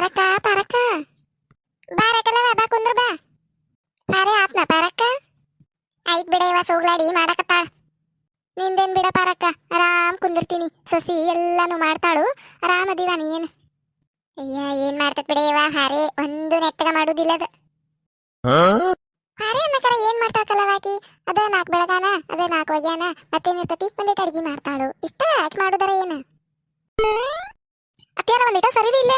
ಪಾರಕ್ಕ ಪಾರಕ್ಕ ಬಾರಕಲ್ಲವ ಬಾ ಕುಂದ್ರ ಬಾ. ಪಾರೆ ಆತ್ನ ಪಾರಕ್ಕ ಐತ್ ಬಿಡ ಇವ ಸೋಗ್ಲಾಡಿ ಮಾಡಕತ್ತಾಳ. ನಿಂದೇನ್ ಬಿಡ ಪಾರಕ್ಕ ಆರಾಮ್ ಕುಂದಿರ್ತೀನಿ. ಸಸಿ ಎಲ್ಲಾನು ಮಾಡ್ತಾಳು. ಆರಾಮ್ ಅದೀವ ನೀನ್? ಅಯ್ಯ ಏನ್ ಮಾಡ್ತತ್ ಬಿಡ ಇವ? ಹಾರೆ ಒಂದು ನೆಟ್ಟಗ ಮಾಡುದಿಲ್ಲ ಅದ. ಹಾರೆ ಅನ್ನಕರ ಏನ್ ಮಾಡ್ತಾಕಲ್ಲವ ಆಕಿ? ಅದ ನಾಕ್ ಬೆಳಗಾನ ಅದ ನಾಕ್ ಒಗ್ಯಾನ ಮತ್ತೇನಿರ್ತತಿ? ಒಂದಿಟ್ಟು ಅಡಿಗೆ ಮಾಡ್ತಾಳು. ಇಷ್ಟ? ಆಕಿ ಮಾಡುದರ ಏನ? ಅತ್ಯಾರ ಒಂದಿಟ ಸರಿ ಇಲ್ಲ.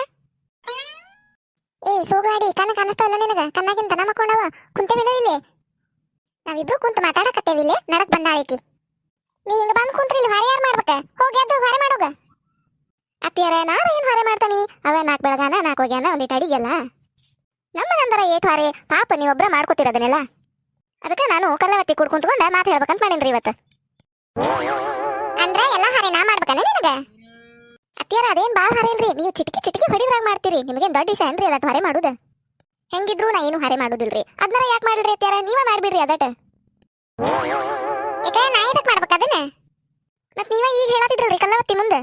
ಏ ಸೋಗ್ಲಾಡಿ, ಕಣ್ಣ ಕಾಣಿಸ್ತಾ ಇಲ್ಲ ನಿನಗ? ಕಣ್ಣಾಗಿಂದ ದನ ಮಕ್ಕೊಂಡವ? ಕುಂತೇವಿಲ್ಲ ಇಲ್ಲಿ. ನಾವಿಬ್ರು ಕುಂತ ಮಾತಾಡಕತ್ತೇವಿ ಇಲ್ಲಿ. ನಡಕ್ ಬಂದಾಳಿಕಿ ನೀ ಹಿಂಗ ಬಂದ್ ಕುಂತ್ರಿ ಇಲ್ಲಿ ಹೊರೆ ಯಾರು ಮಾಡ್ಬೇಕ? ಹೋಗಿ ಎದ್ದು ಹೊರೆ ಮಾಡೋಗ. ಅತ್ತಿಯರ ನಾವ್ ಏನ್ ಹೊರೆ ಮಾಡ್ತಾನಿ? ಅವ ನಾಕ್ ಬೆಳಗಾನ, ನಾಕ್ ಹೋಗ್ಯಾನ ಒಂದಿಟ್ಟು ಅಡಿಗೆಲ್ಲ. ನಮ್ಮದಂದರ ಏಟ್ ಹೊರೆ. ಪಾಪ ನೀವೊಬ್ರ ಮಾಡ್ಕೋತಿರೋದನ್ನೆಲ್ಲ. ಅದಕ್ಕೆ ನಾನು ಕಲ್ಲವತ್ತಿ ಕುಡ್ಕೊಂಡ್ಕೊಂಡ ಮಾತು ಹೇಳ್ಬೇಕಂತ ಮಾಡೇನ್ರಿ ಇವತ್ತು. ಅಂದ್ರೆ ಎಲ್ಲ ನಾ ಮಾಡ್ಬೇಕನ ನಿನಗ? ಅತ್ತಿಯರ, ಅದೇನ್ ಬಾಳ ಹಾರೆ ಇಲ್ರಿ? ನೀವು ಚಿಟಕಿ ಚಿಟಕಿ ಹೊಡಿದ್ರಾಗ ಮಾಡ್ತೀರಿ. ನಿಮಗೇನ್ ದೊಡ್ಡ ವಿಷಯ ಏನ್ರಿ ಅದಟ್ ಹೊರೆ ಮಾಡುದ? ಹೆಂಗಿದ್ರು ನಾ ಏನು ಹರೆ ಮಾಡುದಿಲ್ರಿ. ಅದನ್ನ ಯಾಕೆ ಮಾಡಿಲ್ರಿ ಅತ್ತಿಯರ? ನೀವ ಮಾಡ್ಬಿಡ್ರಿ ಅದಟ. ಈಗ ನಾ ಇದಕ್ ಮಾಡ್ಬೇಕ ಅದನ್ನ? ಮತ್ ನೀವ ಈಗ ಹೇಳತ್ತಿದ್ರಲ್ರಿ ಕಲ್ಲವತ್ತಿ ಮುಂದೆ?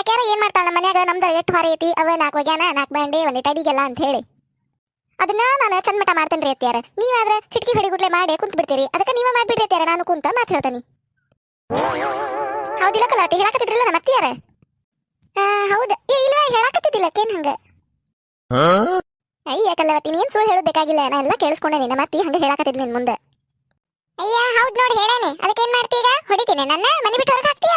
ಆಕ್ಯಾರ ಏನ್ ಮಾಡ್ತಾಳ ನಮ್ಮ ಮನ್ಯಾಗ? ನಮ್ದ ಎಷ್ಟು ಹೊರ ಐತಿ? ಅವ ನಾಲ್ಕು ವಗ್ಯಾನ ನಾಲ್ಕು ಬಂಡಿ ಒಂದಿಟ್ಟು ಅಡಿಗೆಲ್ಲ ಅಂತ ಹೇಳಿ. ಅದನ್ನ ನಾನು ಚಂದಮಟ ಮಾಡ್ತೇನ್ರಿ ಅತ್ತಿಯಾರ. ನೀವಾದ್ರೆ ಚಿಟಕಿ ಹೊಡಿಗುಡ್ಲೆ ಮಾಡಿ ಕುಂತ್ ಬಿಡ್ತೀರಿ. ಅದಕ್ಕೆ ನೀವ ಮಾಡ್ಬಿಡ್ರಿ ಅತ್ತಿಯಾರ, ನಾನು ಕುಂತ ಮಾತು ಹೇಳ್ತೇನೆ. ಹೌದಿಲ್ಲ ಕಲಾಟಿ ಹೇಳಕತ್ತಿದ್ರಲ್ಲ ನಮ್ಮ ಅತ್ತಿಯಾರ? ಹೌದ. ಏ ಇಲ್ವಾ ಹೇಳಕತ್ತಿದ್ದಿಲ್ಲ ಕೇನ್ ಹಂಗ? ಅಯ್ಯ ಕಲ್ಲವತ್ತಿ ನೀನ್ ಸುಳ್ಳು ಹೇಳೋದ್ ಬೇಕಾಗಿಲ್ಲ. ನಾ ಎಲ್ಲ ಕೇಳಿಸ್ಕೊಂಡೇನಿ ನಿನ್ನ ಅತ್ತಿ ಹಂಗೆ ಹೇಳಕತ್ತಿದ್ಲಿ ನಿನ್ ಮುಂದೆ. ಅಯ್ಯ ಹೌದ್ ನೋಡಿ ಹೇಳೇನಿ. ಅದಕ್ಕೆ ಏನ್ ಮಾಡ್ತೀಗ ಹೊಡಿತೀನಿ. ನನ್ನ ಮನಿ ಬಿಟ್ಟು ಹೊರಗೆ ಹಾಕ್ತೀಯ?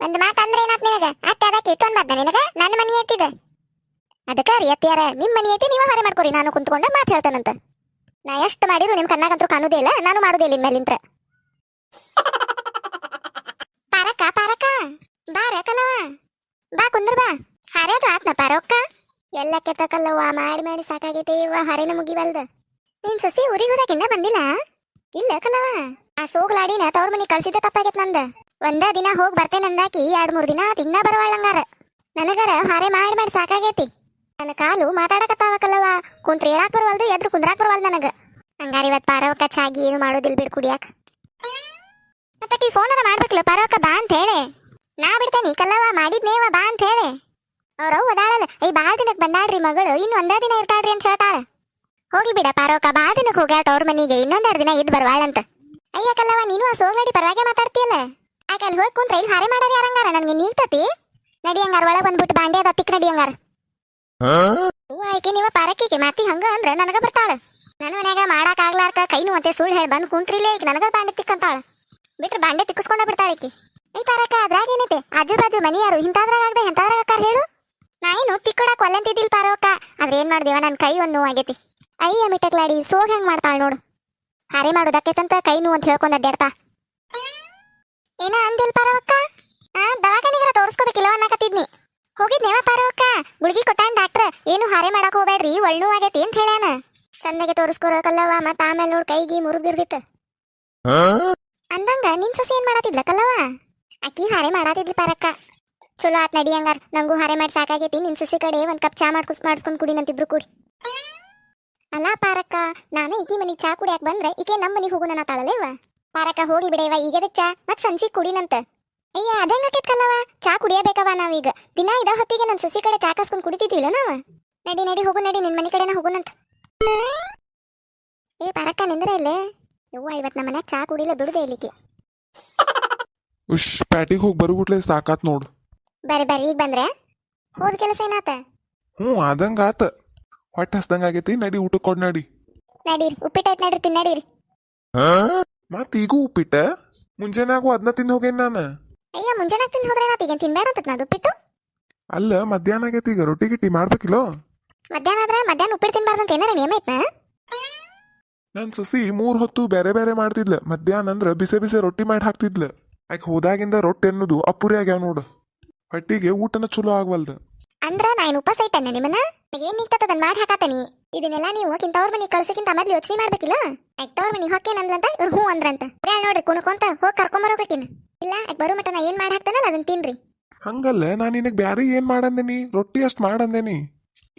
ಒಂದು ಮಾತು ಅಂದ್ರೆ ಏನಾತ್ ನಿನಗ? ಅತ್ತೆ ಅದಕ್ಕೆ ಇಟ್ಟೊಂದ್ ಬಾದ್ನ ನಿನಗ? ನನ್ನ ಮನಿ ಐತಿದ ಅದಕ್ಕ ರೀ ಅತ್ತಿಯಾರ ನಿಮ್ಮ ಮನಿ ಐತಿ ನೀವ ಹೊರೆ ಮಾಡ್ಕೊರಿ. ನಾನು ಕುಂತ್ಕೊಂಡ ಮಾತು ಹೇಳ್ತಾನಂತ. ನಾ ಎಷ್ಟ್ ಮಾಡಿದ್ರು ನಿಮ್ ಕಣ್ಣಾಗಂತೂ ಕಾಣುದೇ ಇಲ್ಲ. ನಾನು ಮಾಡುದೇ ಇಲ್ಲ ಇನ್ಮೇಲಿಂತ್ರ. ಪಾರಕ್ಕ ಪಾರಕ್ಕ. ಬಾರ ಕಲವ ಬಾ, ಕುಂದ್ರ ಬಾ. ಹರೇದು ಆತ್ನ ರೊಕ್ಕ? ಎಲ್ಲ ಕೆತ್ತಕಲ್ಲವ್ವ ಮಾಡಿ ಮಾಡಿ ಸಾಕಾಗೈತೆ ಇವ ಹರೇನ ಮುಗಿವಲ್ದ ನಿನ್ ಸಸಿ ಊರಿಗೆ ಬಂದಿಲ್ಲ? ಇಲ್ಲ ಕಲವ ಆ ಸೋಗ್ಲಾಡಿನ ತವ್ರ ಮನಿ ಕಳ್ಸಿದ್ದ ತಪ್ಪಾಗೈತ್ ನಂದ. ಒಂದ ದಿನ ಹೋಗ್ ಬರ್ತೇನೆ ಅಂದಾಕಿ ಎರಡ್ ಮೂರ್ ದಿನ ತಿನ್ನ ಬರವಾಳಂಗಾರ ನನಗರ ಹರೇ ಮಾಡಿ ಮಾಡಿ ಸಾಕಾಗೈತಿ. ನನ್ನ ಕಾಲು ಮಾತಾಡಕತ್ತಾವ ಕಲವ ಕುಂತ್ರ ಹೇಳಾಕ್ ಬರವಲ್ದು, ಎದ್ರು ಕುಂದ್ರಾಕ್ ಬರವಲ್ದು ನನಗ. ಹಂಗಾರ ಇವತ್ ಪಾರವಕ್ಕ ಚಾಗಿ ಏನು ಮಾಡೋದಿಲ್ ಬಿಡ್ ಕುಡಿಯಾಕ. ಮತ್ತೆ ಫೋನ್ ಅದ ಮಾಡ್ಬೇಕಲ್ಲ ಪಾರವಕ್ಕ ಬಾ ಅಂತ ಹೇಳಿ. ನಾ ಬಿಡ್ತೇನಿ ಕಲ್ಲವ್ವ ಮಾಡಿದ್ನೇವ ಬಾ ಅಂತ ಹೇಳಿ. ಅವ್ರವ್ ಅದಾಳಲ್ಲ ಐ ಬಾಳ ದಿನಕ್ಕೆ ಬಂದಾಳ್ರಿ ಮಗಳು, ಇನ್ನು ಒಂದೇ ದಿನ ಇರ್ತಾಳ್ರಿ ಅಂತ ಹೇಳ್ತಾಳ. ಹೋಗ್ಲಿ ಬಿಡ ಪಾರೋಕ, ಬಾಳ ದಿನಕ್ಕೆ ಹೋಗ್ಯಾಳ ಅವ್ರ ಮನಿಗೆ ಇನ್ನೊಂದೆರಡು ದಿನ ಇದ್ ಬರ್ವಾಳಂತ ಅಯ್ಯ ಕಲ್ಲವ್ವ, ನೀನು ಆ ಸೋಗ್ಲಾಡಿ ಪರವಾಗಿ ಮಾತಾಡ್ತೀಯಲ್ಲ? ಆಕೆ ಅಲ್ಲಿ ಹೋಗಿ ಕುಂತ್ರ ಇಲ್ಲಿ ಹಾರೆ ಮಾಡೋರು ಯಾರಂಗಾರ ನನಗೆ ನೀಗ್ತತಿ. ನಡಿ ಒಳಗೆ ಬಂದ್ಬಿಟ್ಟು ಬಾಂಡೆ ಅದ, ತಿಕ್ ನಡಿ ಹಂಗಾರ. ಹ್ಞೂ ಆಯ್ಕೆ ನೀವ ಪಾರಕ್ಕಿಗೆ, ಮಾತಿ ಹಂಗ ಅಂದ್ರ ನನಗ ಬರ್ತಾಳ. ನನ್ನ ಮನ್ಯಾಗ ಮಾಡಾಕ ಆಗ್ಲಾರ್ಕ, ಕೈ ನೋವಂತೆ ಸುಳ್ಳು ಹೇಳಿ ಬಂದು ಕುಂತ್ರಿಲೇ ಈಗ ನನಗ ಬಾಂಡೆ ತಿಕ್ಕಂತಾಳ. ಬಿಟ್ರೆ ಬಾಂಡೆ ತಿಕ್ಕಿಸ್ಕೊಂಡ ಬಿಡ್ತಾಳ ಈಕಿ. ಐ ಪಾರಕ್ಕ ಅದ್ರಾಗ ಏನೈತೆ? ಆಜು ಬಾಜು ಮನಿಯಾರು ಇಂತಾದ್ರಾಗ ಆಗದೆ ಎಂತಾದ್ರಾಗ ಅಕ್ಕಾರ ಹೇಳು? ನಾ ಏನು ತಿಕ್ಕೊಡಕ್ ಒಲ್ಲಂತಿದ್ದಿಲ್ ಪಾರವಕ್ಕ ಆದ್ರೆ ಏನ್ ಮಾಡ್ದೇವ? ನನ್ ಕೈ ಒಂದು ಆಗೈತಿ. ಅಯ್ಯ ಮಿಟಕ್ಲಾಡಿ ಸೋಗ್ ಹೆಂಗ್ ಮಾಡ್ತಾಳ ನೋಡು. ಹಾರೆ ಮಾಡೋದಕ್ಕೆತಂತ ಕೈ ನೋವು ಅಂತ ಹೇಳ್ಕೊಂಡ್ ಅಡ್ಡಾಡ್ತಾ ಏನ ಅಂದಿಲ್ ಪಾರವಕ್ಕ ಆ ದವಾಖಾನಿಗರ ತೋರಿಸ್ಕೋಬೇಕಿಲ್ಲ ಅನ್ನಕತ್ತಿದ್ನಿ. ಹೋಗಿದ್ನೇವ ಪಾರವಕ್ಕ ಗುಳಿಗಿ ಕೊಟ್ಟಾನ್ ಡಾಕ್ಟ್ರ. ಏನು ಹಾರೆ ಮಾಡಕ್ ಹೋಗ್ಬೇಡ್ರಿ ಒಳ್ಳು ಆಗೈತಿ ಅಂತ ಹೇಳ್ಯಾನ. ಚೆನ್ನಾಗಿ ತೋರಿಸ್ಕೊರಕಲ್ಲವ ಮತ್ತ ಆಮೇಲೆ ನೋಡ್ ಕೈಗಿ ಮುರಿದಿರ್ದಿತ್ತು ಅಂದಂಗ ನಿನ್ ಸಸಿ ಏನ್ ಮಾಡತ್ತಿದ್ಲ ಕಲ್ಲವ ಅಕ್ಕಿ ಹಾರೆ ಮಾಡಾತಿದ್ಲಿ ಪರಕ್ಕ ಚಲೋ ಆತ್ ನಡಿ ಹಂಗಾರ. ನಂಗೂ ಹಾರೆ ಮಾಡಿ ಸಾಕಾಗೈತಿ. ನಿನ್ ಸಸಿ ಕಡೆ ಒಂದ್ ಕಪ್ ಚಾ ಮಾಡ್ಕೊಸ್ ಮಾಡಿಸ್ಕೊಂಡ್ ಕುಡಿನಂತಿಬ್ರು ಕೂಡಿ. ಅಲ್ಲ ಪಾರಕ್ಕ ನಾನು ಈಕಿ ಮನಿಗ್ ಚಾ ಕುಡಿಯಾಕ ಬಂದ್ರೆ ಈಕೆ ನಮ್ಮ ಮನಿಗ್ ಹೋಗುನ ತಾಳಲೇವ? ಪಾರಕ್ಕ ಹೋಗಿ ಬಿಡೇವ, ಈಗ ಚಾ? ಮತ್ ಸಂಜಿ ಕುಡಿನಂತ ಅಯ್ಯ ಅದಂಗಾಕೈತ್ ಕೆತ್ಕಲ್ಲವ ಚಾ ಕುಡಿಯಬೇಕವ ನಾವೀಗ. ದಿನ ಇದ ಹೊತ್ತಿಗೆ ನನ್ ಸಸಿ ಕಡೆ ಚಾ ಕಾಸ್ಕೊಂಡ್ ಕುಡಿತಿದ್ವಿಲ್ಲ ನಾವ? ನಡಿ ನಡಿ, ಹೋಗು, ನಡಿ, ನಿನ್ ಮನಿ ಕಡೆನ ಹೋಗುನಂತ ಏ ಪಾರಕ್ಕ ನಿಂದ್ರ ಇಲ್ಲೇ? ಯವ್ವ, ಇವತ್ ನಮ್ಮ ಮನ್ಯಾಗ ಚಾ ಕುಡಿಲ ಬಿಡುದೇ ಇಲ್ಲಿಕ್ಕೆ. ಉಶ್ ಪ್ಯಾಟಿಗೆ ಹೋಗಿ ಬರುಗುಟ್ಲೆ ಸಾಕಾತ್ ನೋಡು. ಬರ್ರಿ ಬರ್ರಿ ಈಗ ಬಂದ್ರೆ? ಹೋದ ಕೆಲಸ ಏನಾತ? ಹ್ಞೂ ಆದಂಗ ಆತ. ಹೊಟ್ಟೆ ಹಸ್ದಂಗ ಆಗೈತಿ ನಡಿ ಊಟ ಕೊಡ್ ನಡಿ. ನಡೀರಿ ಉಪ್ಪಿಟ್ಟೈತ್ ನಡ್ರಿ ತಿನ್ನಡೀರಿ ಮತ್ ಈಗೂ ಉಪ್ಪಿಟ್ಟ? ಮುಂಜಾನಾಗೂ ಅದನ್ನ ತಿಂದು ಹೋಗೇನ್ ನಾನು? ಅಯ್ಯ ಮುಂಜಾನೆ ತಿಂದು ಹೋದ್ರೆ ಏನಾತ ಈಗ ತಿನ್ಬೇಡ ಅಂತ ನಾ ಉಪ್ಪಿಟ್ಟು? ಅಲ್ಲ ಮಧ್ಯಾಹ್ನ ಆಗೈತಿ ಈಗ ರೊಟ್ಟಿ ಗಿಟ್ಟಿ ಮಾಡ್ಬೇಕಿಲ್ಲೋ? ಮಧ್ಯಾಹ್ನ ಆದ್ರೆ ಮಧ್ಯಾಹ್ನ ಉಪ್ಪಿಟ್ಟು ತಿನ್ಬಾರ್ದು ಅಂತ ಏನಾರ ನಿಯಮ ಐತ್ನಾ? ನನ್ ಸಸಿ ಮೂರ್ ಹೊತ್ತು ಬೇರೆ ಬೇರೆ ಮಾಡ್ತಿದ್ಲ. ಮಧ್ಯಾಹ್ನ ಅಂದ್ರ ಬಿಸಿ ಬಿಸಿ ರೊಟ್ಟಿ ಮಾಡಿ ಹಾಕ್ತಿದ್ಲ. ಆಕೆ ಹೋದಾಗಿಂದ ರೊಟ್ಟಿ ಅನ್ನೋದು ಅಪ್ಪುರಿ ಆಗ್ಯಾವ ನೋಡು. ಹೊಟ್ಟಿಗೆ ಊಟನ ಚಲೋ ಆಗ್ವಲ್ದ. ಅಂದ್ರ ನಾ ಏನು ಉಪವಾಸ ಇಟ್ಟನೆ ನಿಮ್ಮನ್ನ? ಏನ್ ನಿಗ್ತದ ಅದನ್ನ ಮಾಡಿ ಹಾಕತನಿ ಇದನ್ನೆಲ್ಲ ನೀವು ಕಿಂತವ್ರ ಮನಿ ಕಳ್ಸಕ್ಕಿಂತ ಮೊದ್ಲು ಯೋಚನೆ ಮಾಡ್ಬೇಕಿಲ್ಲ? ಮನೆ ಮನಿ ಹೊಕ್ಕೇನಂದ್ಲಂತ ಇವ್ರು ಹ್ಞೂ ಅಂದ್ರಂತ. ನೋಡಿ ನೋಡ್ರಿ ಕುಣಕೊಂತ ಹೋಗಿ ಕರ್ಕೊಂಬರೋಬೇಕಿನ್ ಇಲ್ಲ ಅಕ್ ಬರೋ ಮಟ್ಟ ನಾ ಏನ್ ಮಾಡಿ ಹಾಕ್ತಾನಲ್ಲ ಅದನ್ನ ತಿನ್ರಿ. ಹಂಗಲ್ಲ ನಾ ನಿನಗೆ ಬ್ಯಾರೆ ಏನ್ ಮಾಡಂದೇನಿ? ರೊಟ್ಟಿ ಅಷ್ಟ್ ಮಾಡಂದೇನಿ?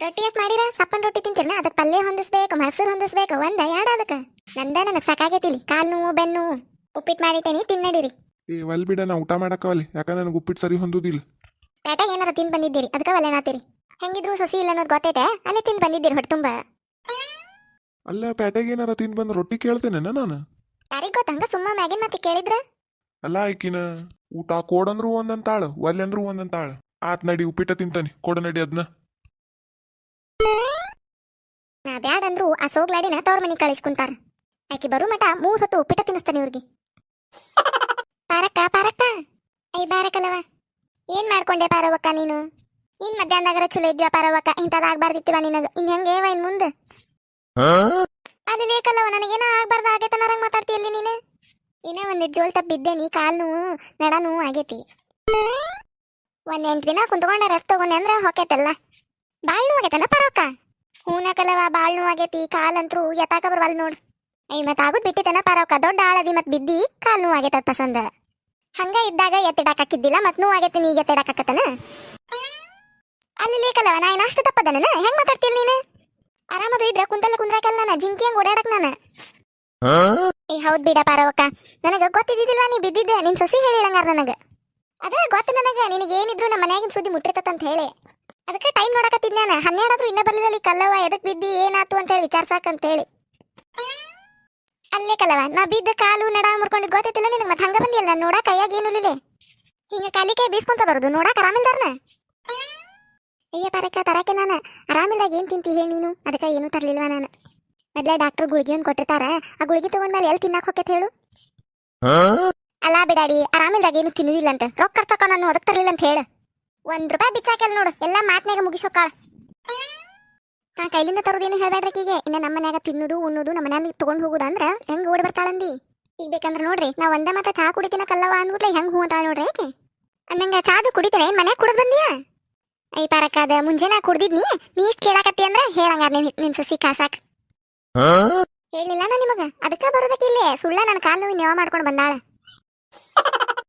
ರೊಟ್ಟಿ ಅಷ್ಟ್ ಮಾಡಿರ? ಸಪ್ಪನ್ ರೊಟ್ಟಿ ತಿಂತಿರ್ನ? ಅದಕ್ಕೆ ಪಲ್ಯ ಹೊಂದಿಸ್ಬೇಕು ಮೊಸರು ಹೊಂದಿಸ್ಬೇಕು ಒಂದ ಯಾಡ ಅದಕ್ಕೆ? ನಂದ ನನಗೆ ಸಾಕಾಗೈತಿಲಿ ಕಾಲ್ ನೋವು ಬೆನ್ನು ಉಪ್ಪಿಟ್ಟು ಮಾಡಿಟ್ಟೇನಿ ತಿನ್ನಡಿರಿ. ಏ ಒಲ್ ಬಿಡ ನಾ ಊಟ ಮಾಡಕ್ಕವಲ್ಲಿ. ಯಾಕಂದ್ರೆ ನನಗೆ ಉಪ್ಪಿಟ್ಟು ಸರಿ ಹೊಂದುದಿಲ್ಲ. ಪೇಟಾಗ ಏನಾರ ತಿನ್ ಬಂದಿದ್ದೀರಿ? ಅದಕ್ಕೆ ಒಲ್ಲೆನಾತಿರಿ ಹೆಂಗಿದ್ರು ಸಸಿ ಇಲ್ಲ ಅನ್ನೋದು ಗೊತ್ತೈತೆ ಅಲ್ಲೇ ತಿನ್ ಬಂದಿದ್ದೀರಿ ಹೊಟ್ಟೆ ತುಂಬ. ಅಲ್ಲ ಪೇಟೆಗೆ ಏನಾರ ತಿನ್ ಬಂದು ರೊಟ್ಟಿ ಕೇಳ್ತೇನೆ ನಾನು. ಯಾರಿಗ್ ಗೊತ್ತ ಹಂಗ ಸುಮ್ಮ ಮ್ಯಾಗಿನ ಮತ್ತೆ ಕೇಳಿದ್ರ? ಅಲ್ಲ ಆಕಿನ ಊಟ ಕೋಡಂದ್ರು ಒಂದಂತಾಳ ಒಲ್ಲೆಂದ್ರು ಒಂದಂತಾಳ. ಆತ್ ನಡಿ ಉಪ್ಪಿಟ್ಟ ತಿಂತಾನೆ. ಕೊಡ ನಡಿ ಅದ್ನ. ನಾ ಬ್ಯಾಡ್ ಅಂದ್ರು ಆ ಸೋಗ್ಲಾಡಿನ ತವ್ರ ಮನಿ ಕಳಿಸ್ಕೊಂತಾರ. ಆಕಿ ಬರು ಮಠ ಮೂರ್ ಹೊತ್ತು ಉಪ್ಪಿಟ್ಟ ತಿನ್ನಿಸ್ತಾನೆ ಇವ್ರಿಗೆ. ಪಾರಕ್ಕ ಪಾರಕ್ಕ ಐ ಬಾರಕಲ್ಲವ ಏನ್ ಮಾಡ್ಕೊಂಡೆ ಪಾರವಕ್ಕ ನೀನು? ನೀನ್ ಮಧ್ಯಾಹ್ನದಾಗರ ಚಲೋ ಇದ್ವಾ ಪಾರವಕ್ಕ? ಇಂಥದಾಗ್ಬಾರ್ದಿತ್ತಿವ ನಿನಗ? ಇನ್ ಹೆಂಗೇವ ಇನ್ ಮುಂದೆ? ಅಲ್ಲಿ ಲೇಕಲ್ಲವ ನನಗೇನ ಆಗ್ಬಾರ್ದ ಆಗೈತೆ ನರಂಗ್ ಮಾತಾಡ್ತೀಯಲ್ಲಿ ನೀನು? ಇನ್ನ ಒಂದ್ ಜೋಲ್ ಟಪ್ ಬಿದ್ದೇನಿ ಕಾಲ್ ನೋವು, ನಡ ಒಂದ್ ಎಂಟು ದಿನ ಕುಂತ್ಕೊಂಡ ರೆಸ್ಟ್ ತಗೊಂಡೆ ಅಂದ್ರ ಹೊಕೈತಲ್ಲ ಬಾಳ್ ನೋವು ಆಗೈತನ ಪರವಕ್ಕ? ಹೂನಕಲವ ಬಾಳ್ ನೋವು ಆಗೈತಿ ಕಾಲಂತ್ರು ಯತಾಕ ಬರ್ವಲ್ ನೋಡ್. ಐ ಮತ್ ಆಗುದ್ ಬಿಟ್ಟಿತನ ಪಾರವಕ್ಕ? ದೊಡ್ಡ ಆಳದಿ ಮತ್ ಬಿದ್ದಿ ಕಾಲ್ ಆಗೈತ ಪಸಂದ ಹಂಗ ಇದ್ದಾಗ ಎತ್ತಿಡಾಕಿದ್ದಿಲ್ಲ ಮತ್ ನೋವು ಆಗೈತಿ ನೀ ಎತ್ತಿಡಾಕತ್ತನ ಅಲ್ಲಿ ಲೇಕಲ್ಲವ ನಾ ಏನ್ ಅಷ್ಟು ತಪ್ಪದನ? ಹೆಂಗ್ ಮಾತಾಡ್ತೀರಿ ನೀನು? ಆರಾಮದು ಇದ್ರ ಕುಂತಲ್ಲ ಕುಂದ್ರಾಕಲ್ಲ ನಾನು ಜಿಂಕಿ ಹೆಂಗ್ ಓಡಾಡಕ್ ನಾನು? ಏ ಹೌದ್ ಬಿಡ ಪಾರವಕ್ಕ ನನಗ ಗೊತ್ತಿದ್ದಿಲ್ವಾ ನೀ ಬಿದ್ದಿದ್ದೆ? ನಿನ್ ಸೊಸಿ ಹೇಳಿಲ್ಲಂಗಾರ ನನಗ. ಅದ ಗೊತ್ತ ನನಗ ನಿನಗೆ ಏನಿದ್ರು ನಮ್ಮ ಮನ್ಯಾಗಿನ ಸುದ್ದಿ ಮುಟ್ಟಿರ್ತಂತ ಹೇಳಿ. ಅದಕ್ಕೆ ಟೈಮ್ ನೋಡಕತ್ತಿದ್ ನಾನು ಹನ್ನೆರಡಾದ್ರೂ ಇನ್ನ ಬರ್ಲಿಲ್ಲ ಕಲ್ಲವ ಎದಕ್ ಬಿದ್ದಿ ಏನಾತು ಅಂತ ಹೇಳಿ ವಿಚಾರ್ಸಾಕ ಅಂತ ಹೇಳಿ ಅಲ್ಲೇ ಕಲವ ನಾ ಬಿದ್ದ ಕಾಲು ನಡ ಮುರ್ಕೊಂಡಿದ್ ಗೊತ್ತೈತಿಲ್ಲ ನಿನಗೆ ಮತ್ತೆ ಹಂಗ ಬಂದಿಲ್ಲ ನೋಡ ಕೈಯಾಗ ಏನು ಇಲ್ಲಿಲೆ ಹಿಂಗ ಕಾಲಿಕೆ ಬೀಸ್ಕೊಂತ ಬರೋದು ನೋಡಾಕ ಆರಾಮಿಲ್ದಾರ್ನ? ಅಯ್ಯ ಪರಕ ತರಕ್ಕೆ ನಾನು. ಆರಾಮಿಲ್ದಾಗ ಏನ್ ತಿಂತಿ ಹೇಳಿ ನೀನು? ಅದಕ್ಕೆ ಏನು ತರ್ಲಿಲ್ವಾ ನಾನು? ಮೊದ್ಲೇ ಡಾಕ್ಟರ್ ಗುಳಿಗೆ ಒಂದು ಕೊಟ್ಟಿರ್ತಾರ ಆ ಗುಳಿಗೆ ತಗೊಂಡ್ಮೇಲೆ ಎಲ್ಲಿ ತಿನ್ನಕ್ ಹೋಗೈತೆ ಹೇಳು? ಅಲ್ಲ ಬಿಡಾಡಿ ಆರಾಮಿಲ್ದಾಗ ಏನು ತಿನ್ನುದಿಲ್ಲ ಅಂತ. ರೊಕ್ಕ ತಕ ನಾನು ಅದಕ್ಕೆ ತರಲಿಲ್ಲ ಅಂತ ಹೇಳ. ಒಂದ್ ರೂಪಾಯಿ ಬಿಚ್ಚಾಕಲ್ ನೋಡು ಎಲ್ಲ ಮಾತ್ನಾಗ ಮುಗಿಸೋಕಾಳ ನಾ ಕೈಲಿಂದ ತರೋದೇನು ಹೇಳ್ಬೇಡ್ರಿಕಿಗೆ ಇನ್ನ ನಮ್ಮ ಮನ್ಯಾಗ ತಿನ್ನುದು ಉಣ್ಣುದು ನಮ್ಮ ಮನ್ಯಾಗ ತಗೊಂಡ್ ಹೋಗುದು ಅಂದ್ರ ಹೆಂಗ್ ಓಡಿ ಬರ್ತಾಳಂದಿ? ಈಗ ಬೇಕಂದ್ರ ನೋಡ್ರಿ ನಾ ಒಂದೇ ಮಾತ ಚಾ ಕುಡಿತೀನ ಕಲ್ಲವ ಅಂದ್ಬಿಟ್ಲೆ ಹೆಂಗ್ ಹೂ ಅಂತಾಳ ನೋಡ್ರಿ ಯಾಕೆ ಅನ್ನಂಗ ಚಾದು ಕುಡಿತೇನೆ ಏನ್ ಮನ್ಯಾಗ ಕುಡಿದ್ ಬಂದಿಯಾ? ಐ ಪರಕ್ಕಾದ ಮುಂಜಾನೆ ಕುಡ್ದಿದ್ನಿ ನೀ ಇಷ್ಟ ಕೇಳಾಕತ್ತಿ ಅಂದ್ರ ಹೇಳಂಗಾರ ನಿನ್ ನಿನ್ ಸಸಿ ಕಾಸಾಕ್. ಹೇಳಿಲ್ಲ ನಾ ನಿಮಗ? ಅದಕ್ಕ ಬರೋದಕ್ಕೆ ಇಲ್ಲೇ ಸುಳ್ಳ ನನ್ನ ಕಾಲು ನೆವ ಮಾಡ್ಕೊಂಡು ಬಂದಾಳ.